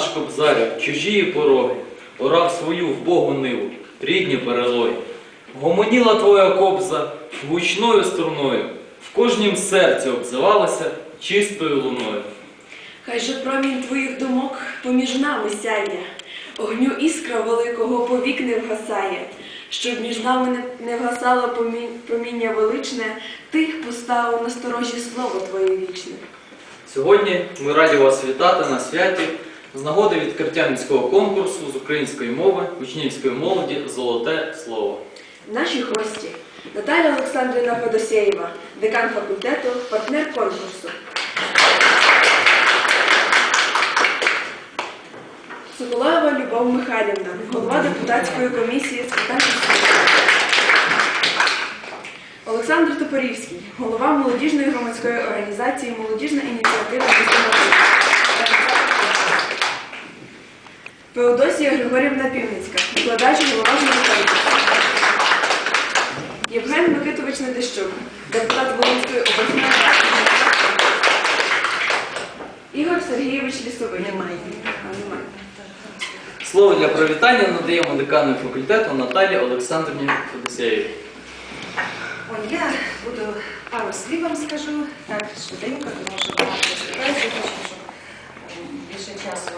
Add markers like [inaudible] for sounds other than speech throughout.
наш кобзарю, чужії пороги, орав свою вбогу ниву, рідні перелої. Гомоніла твоя кобза гучною струною, в кожнім серці обзивалася чистою луною. Хай же промінь твоїх думок поміж нами сяє, огню іскра великого повік не вгасає, щоб між нами не, не вгасало помі- проміння величне, ти поставив на сторожі слово твоє вічне. Сьогодні ми раді вас вітати на святі з нагоди відкриття міського конкурсу з української мови учнівської молоді Золоте слово. Наші гості Наталя Олександрівна Федосєєва, декан факультету, партнер конкурсу. Соколаєва Любов Михайлівна, голова депутатської комісії з питань. Олександр Топорівський, голова молодіжної громадської організації Молодіжна ініціатива «Місто Феодосія Григорівна Півницька, викладач голова журналістики. Євген Микитович Недещук, депутат Волинської обласної ради. Ігор Сергійович Лісовий. Немає. Немає. Слово для привітання надаємо декану факультету Наталі Олександрівні Федосєєвій. Ой, я буду пару слів вам скажу, так, швиденько, тому що багато виступається, хочу, щоб е, більше часу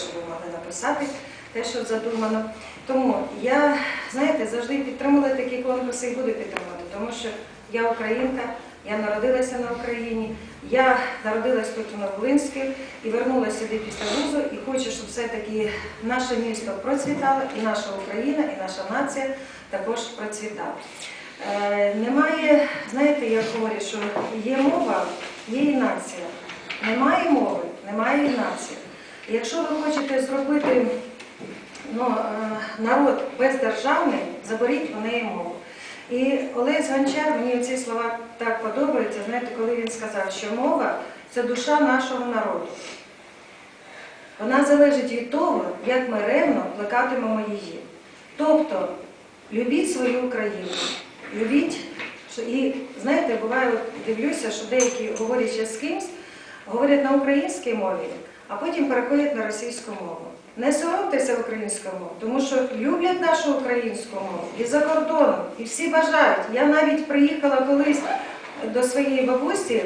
щоб ви могли написати те, що задумано. Тому я, знаєте, завжди підтримувала такі конкурси і буду підтримувати, тому що я українка, я народилася на Україні, я народилась тут у Новолинській і вернулася сюди після вузу, і хочу, щоб все-таки наше місто процвітало, і наша Україна, і наша нація також процвітала. Е, Немає, знаєте, я говорю, що є мова, є і нація. Немає мови, немає і нації. Якщо ви хочете зробити ну, е, народ бездержавний, заберіть у неї мову. І Олесь Гончар, мені ці слова так подобаються, знаєте, коли він сказав, що мова це душа нашого народу. Вона залежить від того, як ми ревно плекатимемо її. Тобто, любіть свою Україну, любіть, і знаєте, буває, дивлюся, що деякі говорять з кимсь, говорять на українській мові, а потім переходять на російську мову. Не соромтеся українською мовою, тому що люблять нашу українську мову і за кордоном, і всі бажають. Я навіть приїхала колись до своєї бабусі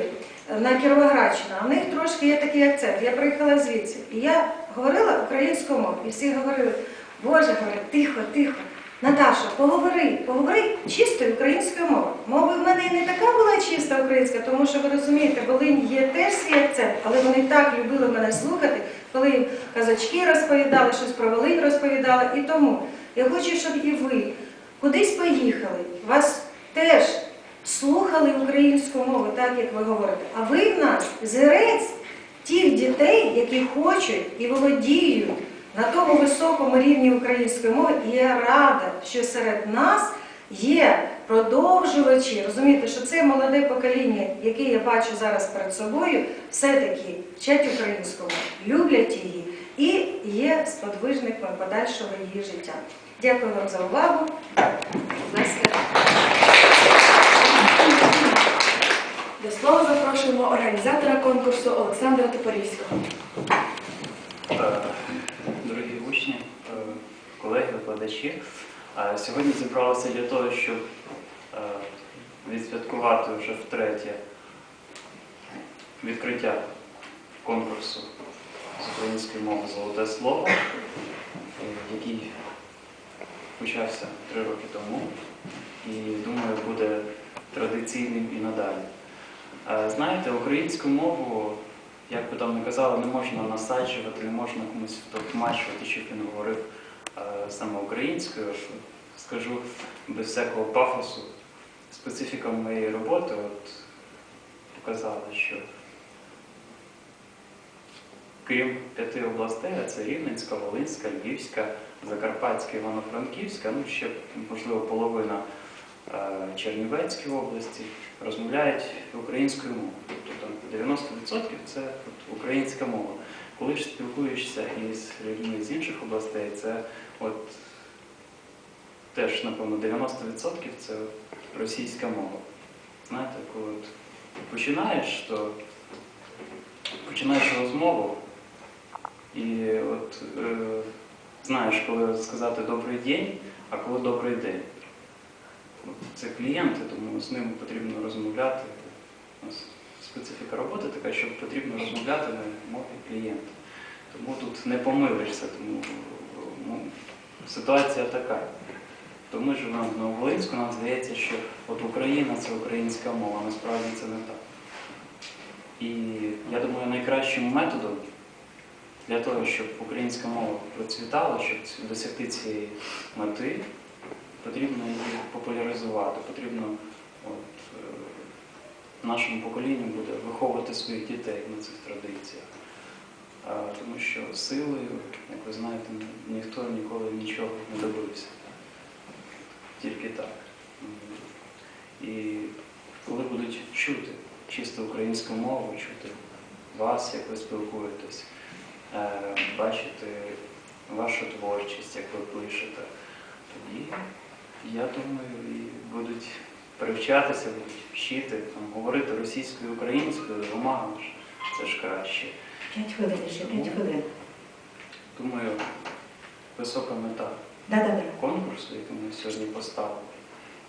на Кіровоградщину, а в них трошки є такий акцент. Я приїхала звідси. І я говорила українською мовою, і всі говорили, Боже, говорять, тихо, тихо. Наташа, поговори, поговори чистою українською мовою. Мова в мене і не така була чиста українська, тому що ви розумієте, Волинь є теж свій акцент, але вони так любили мене слухати, коли їм казачки розповідали, щось про Волинь розповідали. І тому я хочу, щоб і ви кудись поїхали, вас теж слухали українську мову, так як ви говорите. А ви в нас зірець тих дітей, які хочуть і володіють на тому високому рівні української мови. І я рада, що серед нас є продовжувачі. Розумієте, що це молоде покоління, яке я бачу зараз перед собою, все-таки вчать українську мову, люблять її і є сподвижниками подальшого її життя. Дякую вам за увагу. Будь ласка. До слова запрошуємо організатора конкурсу Олександра Топорівського. Е, Дорогі учні, е, колеги, викладачі, сьогодні зібралися для того, щоб е, відсвяткувати вже втретє відкриття конкурсу з української мови Золоте слово, який почався три роки тому і думаю буде традиційним і надалі. Е, Знаєте, українську мову як би там не казали, не можна насаджувати, не можна комусь втокмачувати, щоб він говорив саме українською. Скажу без всякого пафосу. Специфіка моєї роботи от, показала, що крім п'яти областей, а це Рівненська, Волинська, Львівська, Закарпатська, Івано-Франківська, ну ще можливо половина е, Чернівецької області, розмовляють українською мовою. Тобто там 90% це от, українська мова. Коли ж спілкуєшся із людьми з інших областей, це от теж, напевно, 90% це російська мова. Знаєте, коли починаєш, то починаєш розмову і от е, знаєш, коли сказати добрий день, а коли добрий день. Це клієнти, тому з ними потрібно розмовляти. У нас специфіка роботи така, що потрібно розмовляти на мові клієнта. Тому тут не помилишся, тому ну, ситуація така. То ми живемо в Нововолинську, нам здається, що от Україна це українська мова, насправді це не так. І я думаю, найкращим методом для того, щоб українська мова процвітала, щоб досягти цієї мети, потрібно її популяризувати, потрібно от, е, нашому поколінню буде виховувати своїх дітей на цих традиціях. Тому що силою, як ви знаєте, ніхто ніколи нічого не добився. Тільки так. І коли будуть чути чисто українську мову, чути вас, як ви спілкуєтесь, е, бачити вашу творчість, як ви пишете, тоді, я думаю, і будуть привчатися, будуть вчити, там, говорити російською, українською, двома, це ж краще. П'ять хвилин, ще п'ять хвилин. Думаю, висока мета Да-да-да. конкурсу, який ми сьогодні поставили,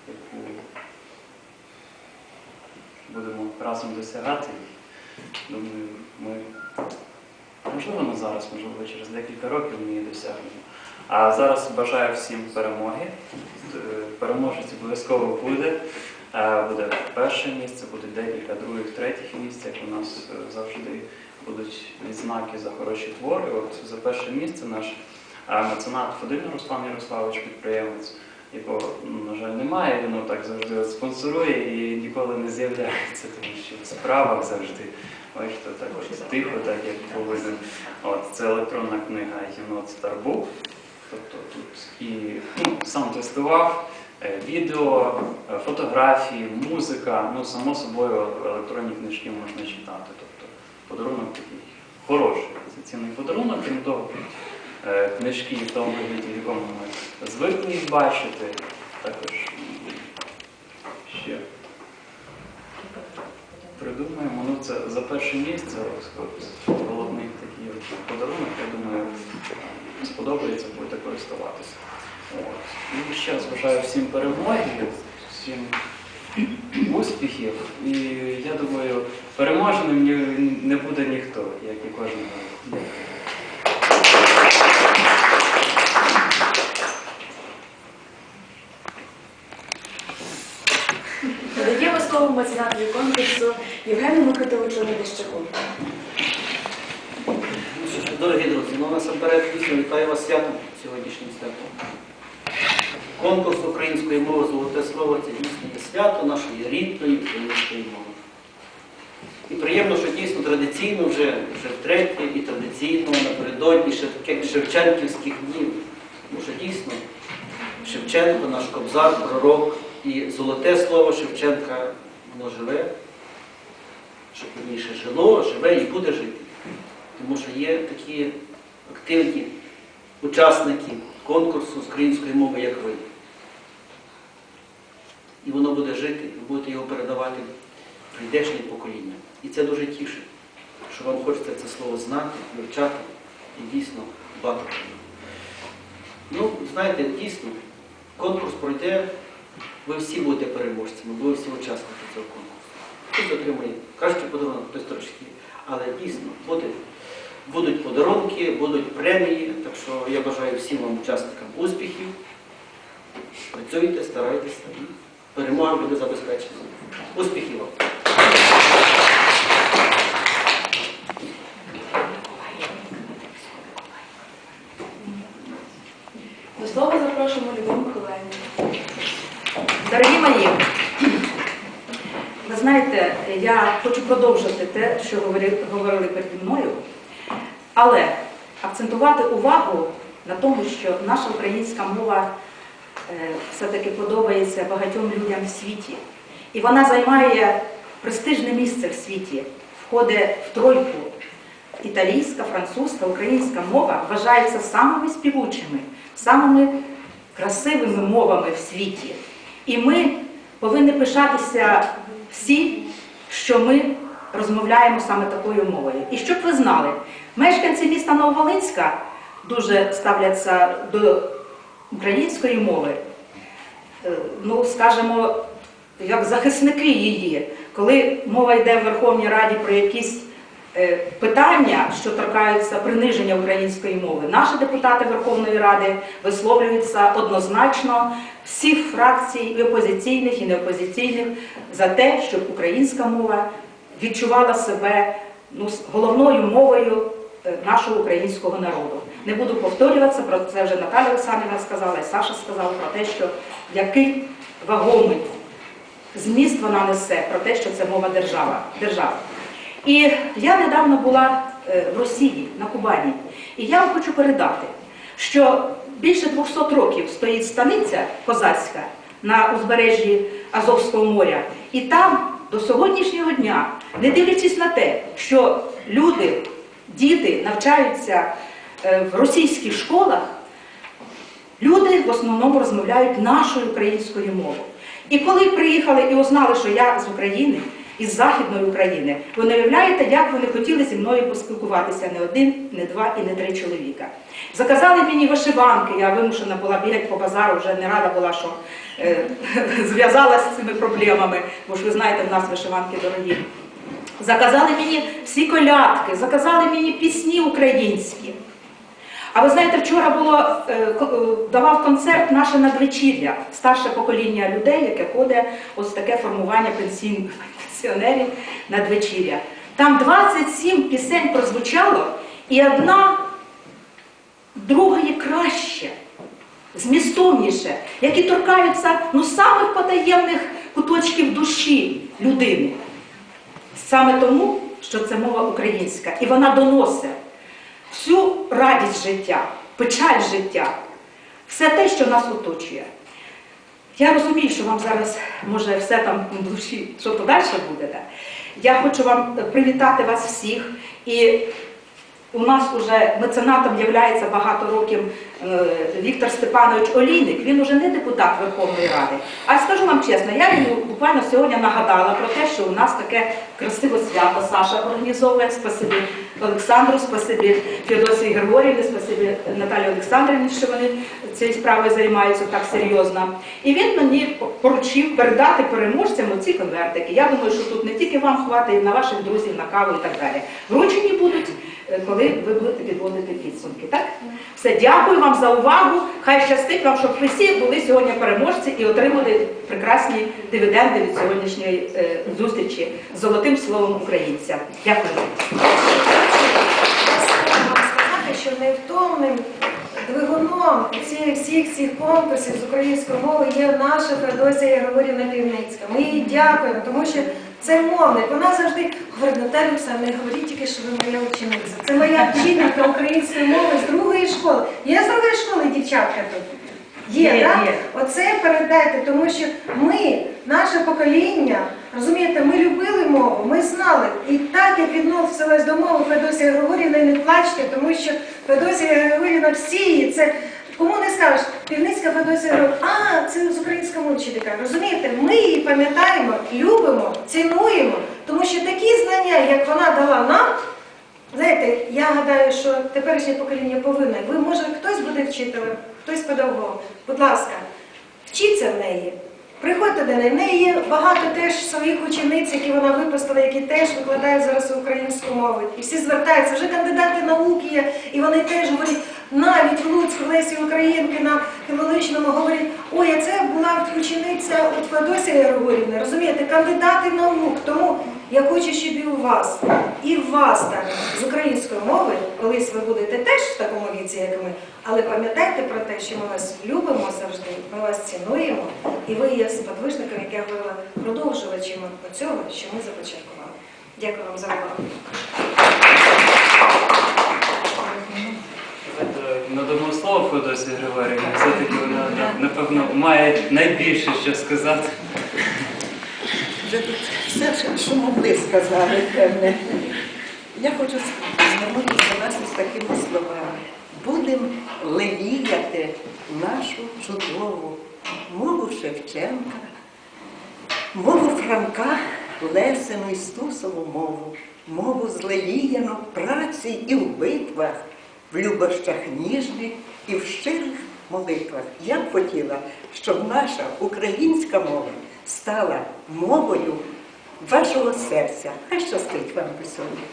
яку будемо разом досягати. Думаю, ми, можливо, не зараз, можливо, через декілька років ми її досягнемо. А зараз бажаю всім перемоги. Переможець обов'язково буде. Е, Буде перше місце, буде декілька других, третіх місць, як у нас е, завжди будуть відзнаки за хороші твори. От за перше місце наш меценат Федин Руслан Ярославович, підприємець, якого, ну, на жаль, немає, він так завжди от спонсорує і ніколи не з'являється, тому що в справах завжди. Бачите, так от тихо, так як повинен. От, це електронна книга Єнот Старбук. Тобто тут і ну, сам тестував е, відео, е, фотографії, музика, ну само собою електронні книжки можна читати. Тобто подарунок хороший, це цінний подарунок, крім того, е, книжки в тому вигляді, в якому ми звикли їх бачити, також ще придумаємо. Ну це за перше місце, головний такий подарунок, я думаю, сподобається, будете користуватися. От. І ще раз бажаю всім перемоги, всім успіхів. І я думаю, переможеним не буде ніхто, як і кожен. Дякую. Надаємо слово меценатові конкурсу Євгену Микитовичу Недищаку. Ну Дорогі друзі, ну насамперед дійсно вітаю вас святом сьогоднішнім святом. Конкурс української мови Золоте слово це дійсно є свято нашої рідної української мови. І приємно, що дійсно традиційно вже, вже втретє і традиційно напередодні Шевченківських днів. Тому що дійсно Шевченко, наш кобзар, пророк і золоте слово Шевченка, воно живе, щоб вірніше жило, живе і буде жити. Тому що є такі активні учасники конкурсу української мови, як ви. І воно буде жити, ви будете його передавати в прийдешнє покоління. І це дуже тішить, що вам хочеться це слово знати, вивчати і дійсно дбати. Ну, знаєте, дійсно, конкурс пройде, ви всі будете переможцями, ви всі учасники цього конкурсу. Хтось отримає кращий подарунок, хтось трошки. Але дійсно буде, будуть подарунки, будуть премії. Так що я бажаю всім вам учасникам успіхів. Працюйте, старайтеся перемога буде забезпечена. Успіхів вам! До слова запрошуємо Любов Миколаївну. Дорогі мої, ви знаєте, я хочу продовжити те, що говорили переді мною, але акцентувати увагу на тому, що наша українська мова е, все-таки подобається багатьом людям в світі. І вона займає престижне місце в світі, входить в тройку. Італійська, французька, українська мова вважаються самими співучими, самими красивими мовами в світі. І ми повинні пишатися всі, що ми розмовляємо саме такою мовою. І щоб ви знали, мешканці міста Нововолинська дуже ставляться до української мови, е, ну, скажімо, як захисники її, коли мова йде в Верховній Раді про якісь е, питання, що торкаються приниження української мови, наші депутати Верховної Ради висловлюються однозначно всіх фракцій, і опозиційних і неопозиційних, за те, щоб українська мова відчувала себе ну, головною мовою нашого українського народу. Не буду повторюватися, про це вже Наталя Олександрівна сказала, і Саша сказала про те, що який вагомий зміст вона несе про те, що це мова держава. держави. І я недавно була е, в Росії, на Кубані, і я вам хочу передати, що більше 200 років стоїть станиця козацька на узбережжі Азовського моря, і там до сьогоднішнього дня, не дивлячись на те, що люди, діти навчаються е, в російських школах, Люди в основному розмовляють нашою українською мовою. І коли приїхали і узнали, що я з України, із Західної України, ви не уявляєте, як вони хотіли зі мною поспілкуватися не один, не два і не три чоловіка. Заказали мені вишиванки, я вимушена була бігати по базару, вже не рада була, що е, [laughs] зв'язалася з цими проблемами, бо ж ви знаєте, в нас вишиванки дорогі. Заказали мені всі колядки, заказали мені пісні українські. А ви знаєте, вчора було е, е, давав концерт наше надвечір'я, старше покоління людей, яке ходить ось таке формування пенсіонерів надвечір'я. Там 27 пісень прозвучало, і одна друга є краще, змістовніше, які торкаються ну, самих потаємних куточків душі людини. Саме тому, що це мова українська, і вона доносить всю радість життя, печаль життя все те, що нас оточує. Я розумію, що вам зараз може все там в душі, що то далі буде. да. Я хочу вам привітати вас всіх. І у нас уже меценатом є багато років е, Віктор Степанович Олійник. Він уже не депутат Верховної Ради. А скажу вам чесно, я йому буквально сьогодні нагадала про те, що у нас таке красиве свято Саша організовує. Спасибі Олександру, спасибі Феодосії Григорівні, спасибі Наталі Олександрівні, що вони цією справою займаються так серйозно. І він мені поручив передати переможцям оці конвертики. Я думаю, що тут не тільки вам хватить, і на ваших друзів, на каву і так далі. Вручені будуть, е, коли ви будете підводити підсумки. Так? Все, дякую вам за увагу. Хай щастить вам, щоб ви всі були сьогодні переможці і отримали прекрасні дивіденди від сьогоднішньої е, зустрічі з золотим словом українця. Дякую. вам що невтомним двигуном ці- всіх цих конкурсів з української мови є наша Феодосія Григорівна Півницька. Ми їй дякуємо, тому що це мовник. Вона завжди говорить, Наталю не говоріть тільки, що ви моя учениця. Це моя вчителька української мови з другої школи. Є з другої школи дівчатка тут? Є, Є, так? є. Оце передайте, тому що ми, наше покоління, розумієте, ми любили мову, ми знали. І так як відносилась до мови Федосія Григорівна, не плачте, тому що Федосія Григорівна всі це кому не скажеш, півницька Федосія а це з українського вчителька. Розумієте, ми її пам'ятаємо, любимо, цінуємо, тому що такі знання, як вона дала нам. Знаєте, я гадаю, що теперішнє покоління повинне. Ви, може, хтось буде вчителем, хтось педагогом. Будь ласка, вчіться в неї. Приходьте до неї. В неї є багато теж своїх учениць, які вона випустила, які теж викладають зараз українську мову. І всі звертаються, вже кандидати наук є, і вони теж говорять, навіть в Луцьку Лесі Українки на філологічному говорять, ой, а це була учениця от Феодосія Григорівна, розумієте, кандидати наук. Тому я хочу, щоб і у вас, і в вас так, з української мови, колись ви будете теж в такому віці, як ми, але пам'ятайте про те, що ми вас любимо завжди, ми вас цінуємо, і ви є сподвижником, як я говорила, продовжувачем цього, що ми започаткували. Дякую вам за увагу. Надамо слово Федосі Григорівні. Все-таки вона, напевно, має найбільше що сказати. Вже тут все, що- могли сказали, певне. Я хочу звернутися до вас із такими словами. Будемо леліяти нашу чудову мову Шевченка, мову Франка, Лесину і Стусову мову, мову злеліяну праці і в битвах, в любощах ніжних і в щирих молитвах. Я б хотіла, щоб наша українська мова стала мовою вашого серця. Хай щастить вам по сьогодні.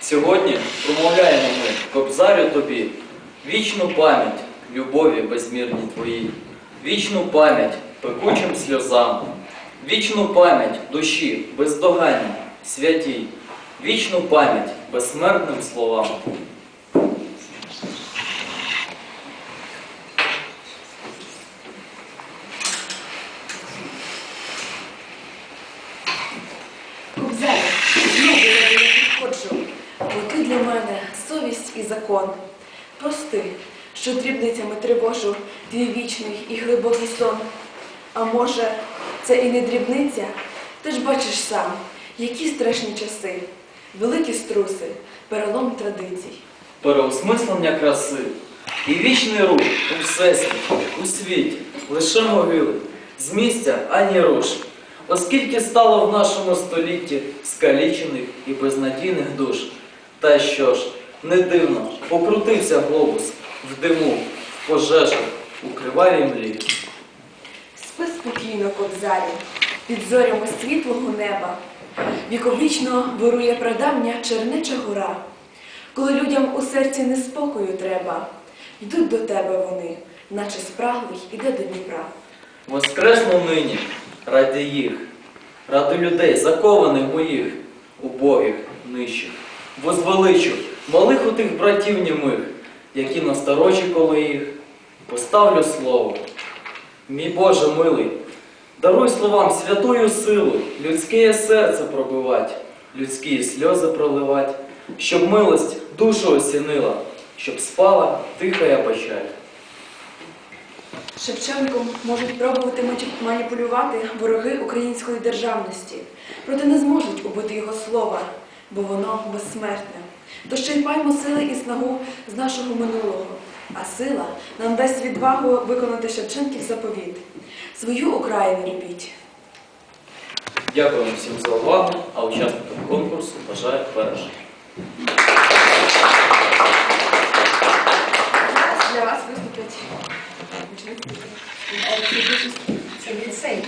Сьогодні промовляємо ми, кобзарю тобі, вічну пам'ять любові безмірній твоїй, вічну пам'ять пекучим сльозам, вічну пам'ять душі бездоганній, святій, вічну пам'ять безсмертним словам. Ти для мене совість і закон. Прости, що дрібницями тривожу твій вічний і глибокий сон. А може, це і не дрібниця? Ти ж бачиш сам, які страшні часи, великі струси, перелом традицій. переосмислення краси і вічний рух у всесвіті, у світі, лише могили, з місця ані руш. Оскільки стало в нашому столітті скалічених і безнадійних душ. Та що ж, не дивно, покрутився глобус в диму, в пожежах, у кривавій млі. Спокійно, кобзарю, під зорями світлого неба. Віковічно вирує прадавня чернеча гора. Коли людям у серці неспокою треба, йдуть до тебе вони, наче спраглий іде до Дніпра. Воскресну нині ради їх, ради людей, закованих моїх, убогих, нижчих. Возвеличу малих у тих братів німих, які насторожі коли їх, поставлю слово. Мій Боже милий, даруй словам святую силу, людське серце пробивать, людські сльози проливать, щоб милость душу осінила, щоб спала тихая печаль. Шевченком можуть пробувати маніпулювати вороги української державності, проте не зможуть убити його слова, бо воно безсмертне. То ще й паймо сили і снагу з нашого минулого, а сила нам дасть відвагу виконати Шевченків заповіт. Свою Україну любіть. Дякую всім за увагу, а учасникам конкурсу бажаю. Зараз для вас виступлять учениці. Це ліцей.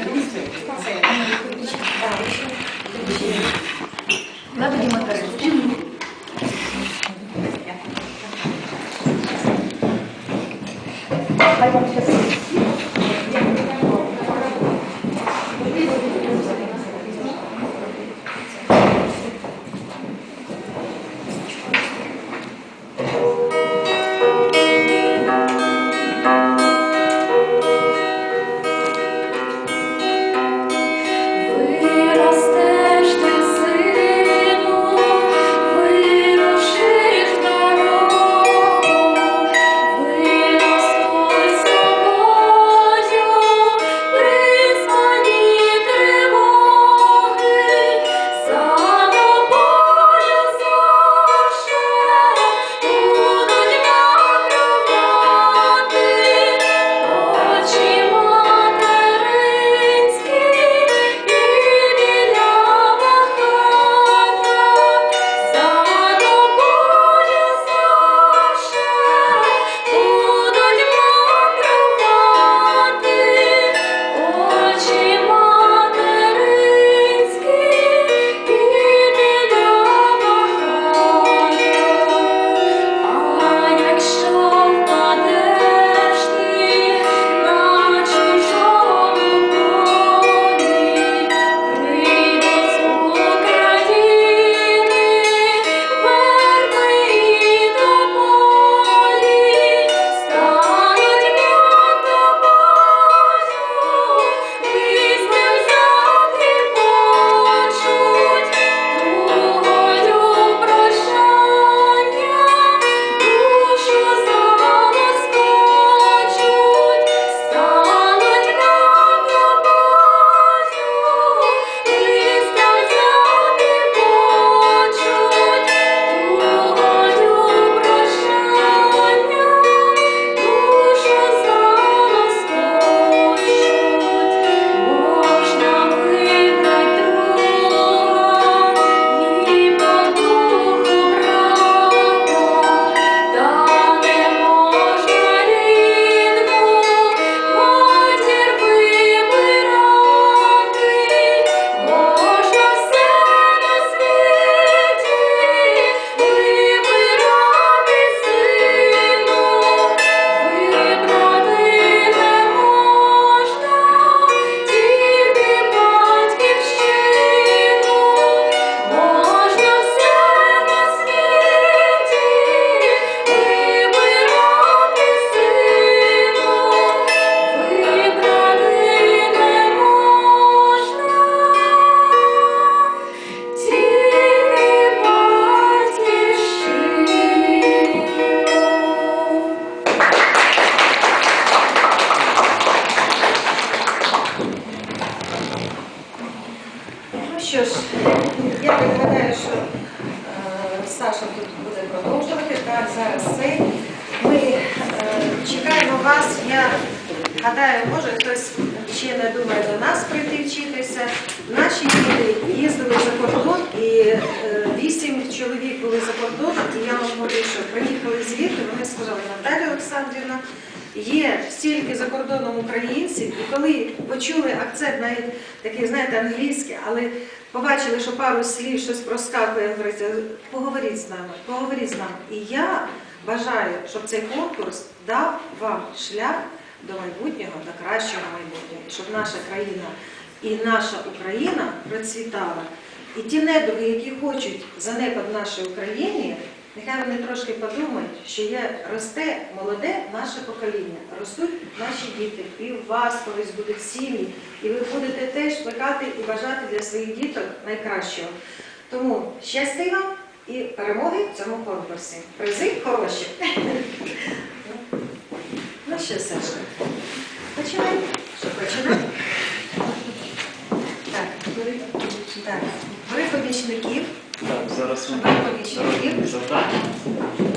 Пару слів щось проскакує, говориться, поговоріть з нами, поговоріть з нами. І я бажаю, щоб цей конкурс дав вам шлях до майбутнього, до кращого майбутнього, щоб наша країна і наша Україна процвітала. І ті недруги, які хочуть занепад нашої Україні, Нехай вони трошки подумають, що є росте молоде наше покоління, ростуть наші діти, і у вас колись будуть сім'ї, і ви будете теж плекати і бажати для своїх діток найкращого. Тому щастя вам і перемоги в цьому конкурсі. Призи хороші. [laughs] Ну що, Сашка, починаємо. Що починай? Так, бери побічників. Tak, zaraz są odpowiedzi. Zadanie.